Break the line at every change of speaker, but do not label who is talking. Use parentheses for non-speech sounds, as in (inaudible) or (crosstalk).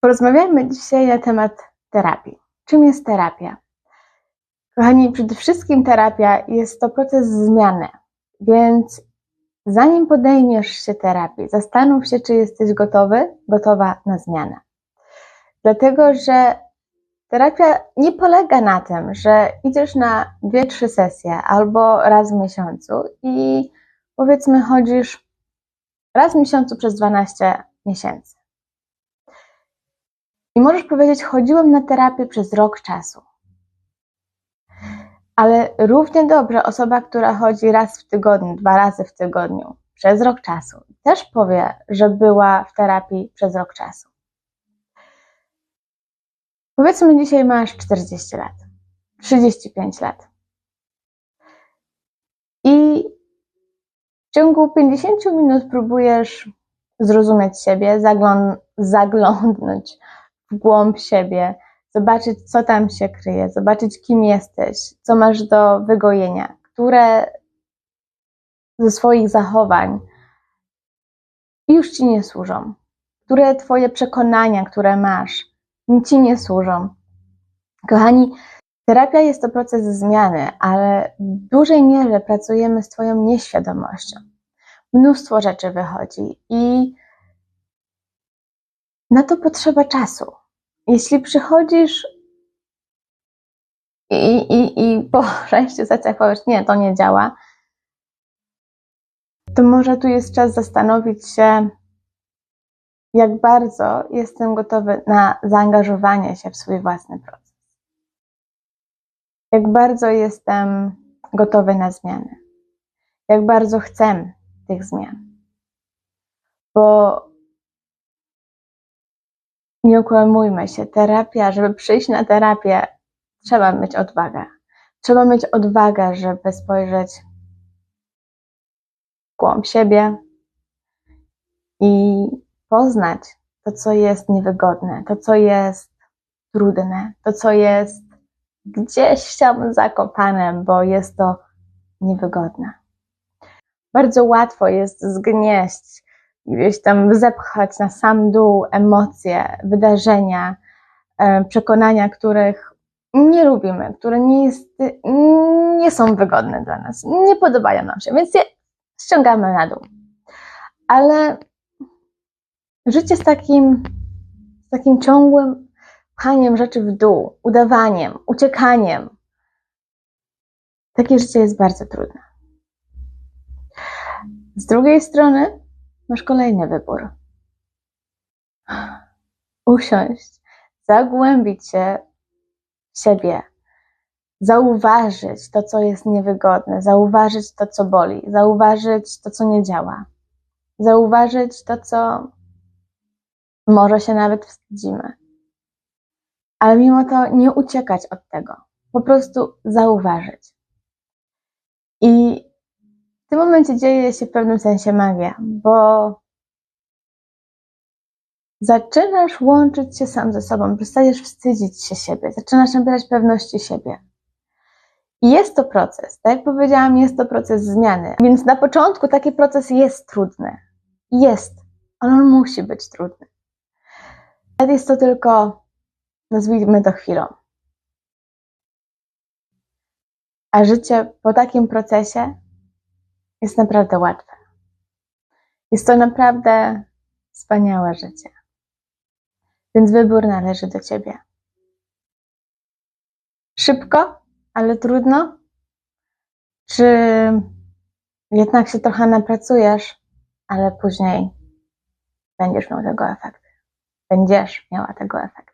Porozmawiajmy dzisiaj na temat terapii. Czym jest terapia? Kochani, przede wszystkim terapia jest to proces zmiany, więc zanim podejmiesz się terapii, zastanów się, czy jesteś gotowy, gotowa na zmianę. Dlatego, że terapia nie polega na tym, że idziesz na dwie, trzy sesje albo raz w miesiącu i powiedzmy chodzisz raz w miesiącu przez 12 miesięcy. I możesz powiedzieć, chodziłem na terapię przez rok czasu. Ale równie dobrze osoba, która chodzi raz w tygodniu, dwa razy w tygodniu, przez rok czasu, też powie, że była w terapii przez rok czasu. Powiedzmy, dzisiaj masz 40 lat, 35 lat. I w ciągu 50 minut próbujesz zrozumieć siebie, zagląd zaglądnąć w głąb siebie, zobaczyć, co tam się kryje, zobaczyć, kim jesteś, co masz do wygojenia, które ze swoich zachowań już ci nie służą, które Twoje przekonania, które masz, ci nie służą. Kochani, terapia jest to proces zmiany, ale w dużej mierze pracujemy z Twoją nieświadomością. Mnóstwo rzeczy wychodzi i na to potrzeba czasu. Jeśli przychodzisz i, i, i po (laughs) sześciu sesjach powiesz, nie, to nie działa, to może tu jest czas zastanowić się, jak bardzo jestem gotowy na zaangażowanie się w swój własny proces. Jak bardzo jestem gotowy na zmiany. Jak bardzo chcę tych zmian. Bo nie okłamujmy się, terapia, żeby przyjść na terapię, trzeba mieć odwagę. Trzeba mieć odwagę, żeby spojrzeć w głąb siebie i poznać to, co jest niewygodne, to, co jest trudne, to, co jest gdzieś tam zakopane, bo jest to niewygodne. Bardzo łatwo jest zgnieść, gdzieś tam zepchać na sam dół emocje, wydarzenia, e, przekonania, których nie lubimy, które nie, jest, nie są wygodne dla nas, nie podobają nam się, więc je ściągamy na dół. Ale życie z takim, z takim ciągłym pchaniem rzeczy w dół, udawaniem, uciekaniem, takie życie jest bardzo trudne. Z drugiej strony masz kolejny wybór. Usiąść, zagłębić się w siebie, zauważyć to, co jest niewygodne, zauważyć to, co boli, zauważyć to, co nie działa, zauważyć to, co może się nawet wstydzimy. Ale mimo to nie uciekać od tego, po prostu zauważyć. I w tym momencie dzieje się w pewnym sensie magia, bo zaczynasz łączyć się sam ze sobą, przestajesz wstydzić się siebie, zaczynasz nabierać pewności siebie. I jest to proces, tak jak powiedziałam, jest to proces zmiany. Więc na początku taki proces jest trudny. Jest, ale on musi być trudny. Jest to tylko, nazwijmy to chwilą. A życie po takim procesie jest naprawdę łatwe. Jest to naprawdę wspaniałe życie. Więc wybór należy do ciebie. Szybko, ale trudno? Czy jednak się trochę napracujesz, ale później będziesz miał tego efekt? będziesz miała tego efektu.